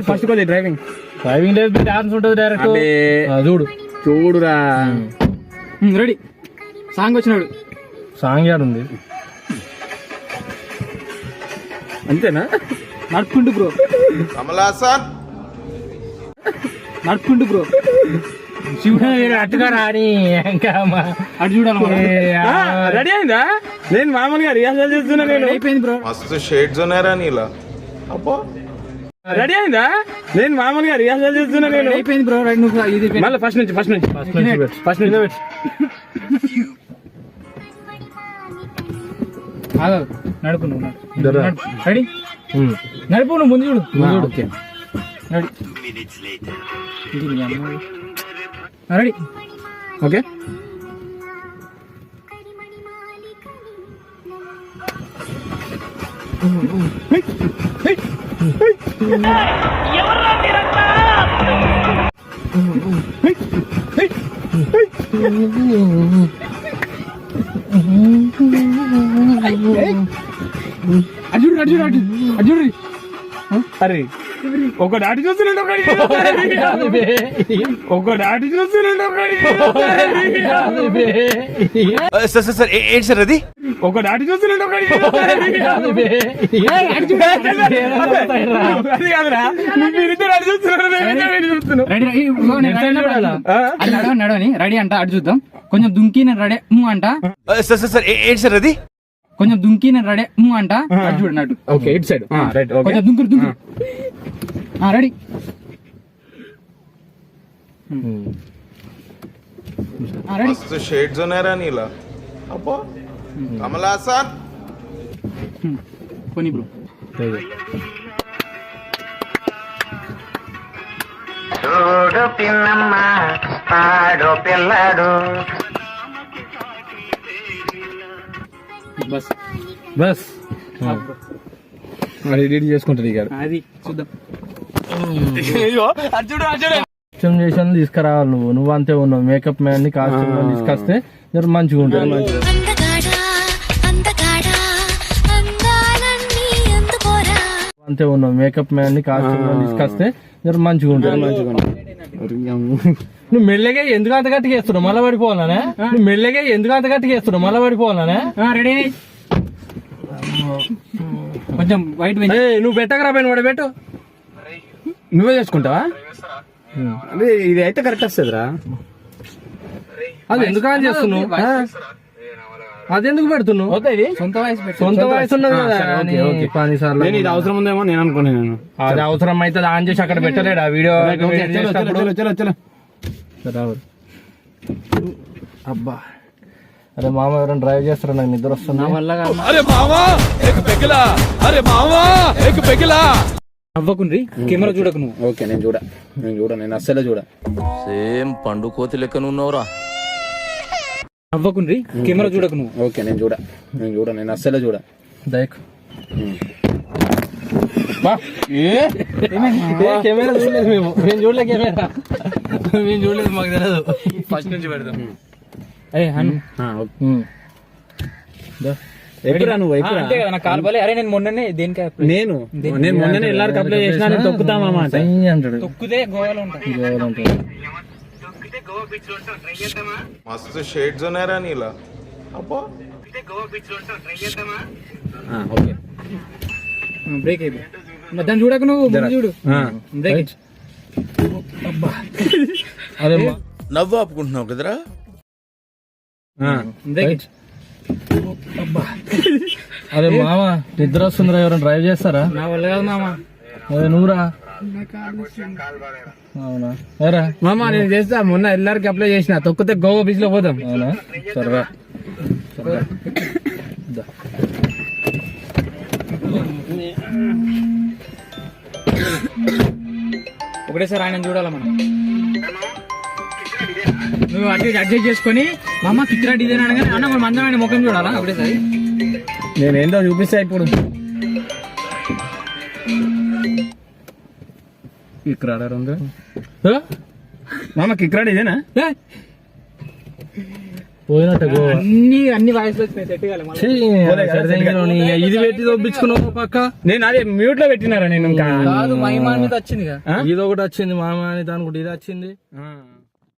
First కొద్ది driving driving లేదు dance ఉంటుంది డైరెక్ట్. చూడు. చూడురా. రెడీ సాంగ్ వచ్చినాడు. సాంగ్ యాడ్ ఉంది. అంతేనా? నడుపుకుంటూ బ్రో. కమలాసన్ నడుపుకుంటూ బ్రో. శివుడు అట్టుగా రాని ఇంకా మా- అటు చూడాలి రెడీ అయిందా? నేను మామూలుగా రిహార్సల్ చేస్తున్నా నేను. అయిపోయింది బ్రో. మస్తు షేడ్స్ ఉన్నాయరా నీలా. అబ్బో. రెడీ అయిందా? నేను మామూలుగా రిహార్సల్ చేస్తున్నా నేను. అయిపోయింది బ్రో నువ్వు ఇది. మళ్ళీ ఫస్ట్ నుంచి ఫస్ట్ నుంచి. ఫస్ట్ నుంచి. ఫస్ట్ నుంచి. నడుపు నువ్వు. రెడీ ఉమ్. నడుపు. నువ్వు ముందు చూడు. ముందు చూడు. ఓకే రెడీ రెడీ ఓకే అటు చూడు అర్జున్ అర్జున్ అర్జున్ అర్జున్ అరే ఒక దాటి చూస్తున్నాడు ఒకటి ఒక దాటి చూస్తున్నాడు ఒకటి సార్ సార్ సార్ ఏంటి సార్ అది? చూస్తున్నాడు ఒకటి అది కాదురా. మీరిద్దరు అటు? అది నడవ నడవని రెడీ అంట అటు చూద్దాం. కొంచెం దుంకి నేను రెడీ ము అంట. సార్ సార్ సార్ ఏంటి సార్ అది? కొంచెం దుంకి నేను రెడీ ము అంట. అటు చూడండి అటు. ఓకే ఇటు సైడ్. Right okay. కొంచెం దుంకురు దుంకురు రెడీ. ఆ, రెడీ. మస్తు షేడ్స్ ఉన్నాయరా నీలా. అబ్బో. కమలాసన్ పోనీ బ్రో. చూడు పిన్నమ్మ ఆడు పిల్లాడు. బస్. బస్. ఎడిట్ ఇక అది చూద్దాం. చేసి తీసుకురావాలి నువ్వు. నువ్వు అంతే ఉన్నావు. మేకప్ మ్యాన్ని కాస్ట్యూమ్ తీసుకొస్తే జర మంచిగా అందుకోరా అంతే ఉన్నావు. మేకప్ మ్యాన్ని కాస్ట్యూమ్ తీసుకొస్తే జర మంచిగా ఉంటుంది నువ్వు మెల్లగా ఎందుకు అంత గట్టిగా వేస్తున్నావు మళ్ళీ పడిపోవాలనే? నువ్వు మెల్లగా ఎందుకు అంత గట్టిగా వేస్తున్నావు మళ్ళీ పడిపోవాలనే? రెడీ కొంచెం వైట్ నువ్వు పెట్టకరా పైన వాడు పెట్టు. నువ్వే చేసుకుంటావా? అదే ఇది అయితే కరెక్ట్ వస్తుందిరా. అది ఎందుకు అని చేస్తున్నావు? ఆ? అది ఎందుకు పెడుతున్నావు? ఇది? సొంత వయసు పెట్టు. సొంత వయసు ఉన్నది కదా. పది సార్లు నేను ఇది అవసరం ఉందేమో నేను అనుకున్నాను నేను. అది అవసరం అయితే ఆన్ చేసి అక్కడ పెట్టలేడు? ఆ వీడియో అబ్బా. అరే మామ ఎవరైనా డ్రైవ్ చేస్తారా? నాకు నిద్ర వస్తుంది. నా వల్ల కాదు. అవ్వకుండ్రి కెమెరా చూడకు నువ్వు ఓకే నేను చూడ. నేను చూడ నేను అస్సలే చూడ. సేమ్ పండు కోతి లెక్కనున్నావురా అవ్వకుండ్రి కెమెరా చూడకు నువ్వు ఓకే నేను చూడ. నేను చూడ నేను అస్సలే చూడ. దయకు. కెమెరా చూడలేదు మేము. మేము చూడలే కెమెరా. మేము చూడలేదు మాకు తెలియదు ఫస్ట్ నుంచి పెడతాం ఏ అను. ఉమ్. ఎప్పుడా నువ్వు? ఆ, ఎప్పుడా అంతే కదా నాకు కాలు పోలే. అరే నేను మొన్ననే దేనికి apply- నేను? నేను మొన్ననే ఎల్లారికి అప్లై చేసినా నేను తొక్కుతామా సై అంటాడు తొక్కుదే గోవాలో ఉంటా గోవాలో ఉంటాడు. మస్తు షేడ్స్ ఉన్నాయరా నీలా. అబ్బో. ఓకే. బ్రేక్ అయిపోయి. మరి దాన్ని చూడకు నువ్వు ముందు చూడు. బ్రేక్ అరే మా- నవ్వు ఆపుకుంటున్నావు కదరా? బ్రేక్ అరే మామ నిద్ర వస్తుందిరా ఎవరైనా డ్రైవ్ చేస్తారా? నా వల్ల కాదు మామ. అదే నువ్వురా. అవునా? ఏరా? మామ నేను చేస్తా. మొన్న ఎల్లారికి అప్లై చేసిన. తొక్కితే గోవా బీచ్లో పోదాం. అవునా? సరదా. ఒకటేసారి ఆయన చూడాలి మనం? నువ్వు అటు అడ్జస్ట్ చేసుకొని మా అమ్మ కిక్రా డిజైన్ అనగానే అన్న మనం అందరం ఆయన ముఖం చూడాలా? ఒకటేసారి నేను ఏందో చూపిస్తా ఇప్పుడు. మామ కిక్రాడ్ ఇదేనా పోయినట్టే అన్ని అన్ని వచ్చినాయి సెట్ ఇది పెట్టి దొబ్బించుకున్నావు పక్క. నేను అదే మ్యూట్లో పెట్టినారా నేను ఇంకా? కాదు మహిమాన్విత వచ్చింది ఇది ఒకటి వచ్చింది మామ అని అనుకుంటే ఇది వచ్చింది.